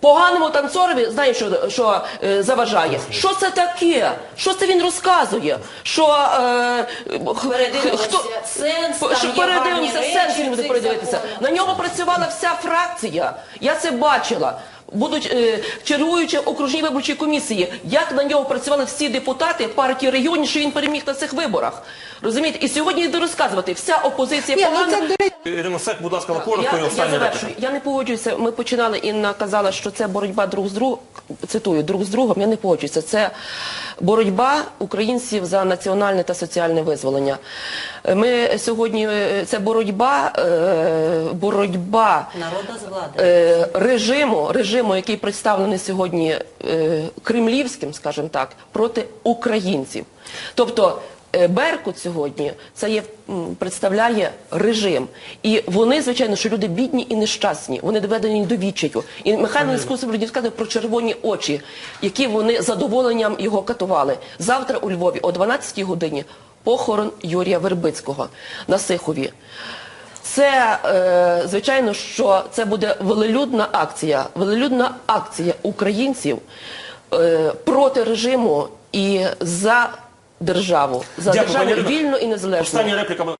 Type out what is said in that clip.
Поганому танцорові знає, що, що е, заважає. Що це таке? Що це він розказує? Що е, хто сенс, що передивимося сенс він буде передивитися. На нього працювала вся фракція. Я це бачила. Будуть е, чергуючи окружні виборчі комісії, як на нього працювали всі депутати партії регіонів, що він переміг на цих виборах. Розумієте? І сьогодні йде розказувати, вся опозиція Ні, ну погана. це, до Ірина Сек, будь ласка, коротко і Я, я завершую. Я не погоджуюся. Ми починали, Інна казала, що це боротьба друг з другом. Цитую, друг з другом. Я не погоджуюся. Це боротьба українців за національне та соціальне визволення. Ми сьогодні е, це боротьба, е, боротьба Народа з влади. е, режиму, режиму, який представлений сьогодні е, кремлівським, скажімо так, проти українців. Тобто е, Беркут сьогодні це є представляє режим, і вони, звичайно, що люди бідні і нещасні, вони доведені до відчаю. І Михайло Нескусов сказав про червоні очі, які вони задоволенням його катували. Завтра у Львові о 12-й годині похорон Юрія Вербицького на Сихові. Це е, звичайно, що це буде велелюдна акція, велелюдна акція українців е, проти режиму і за державу, за Дякую, пані державу Ірино. вільну і незалежну. Остання репліка.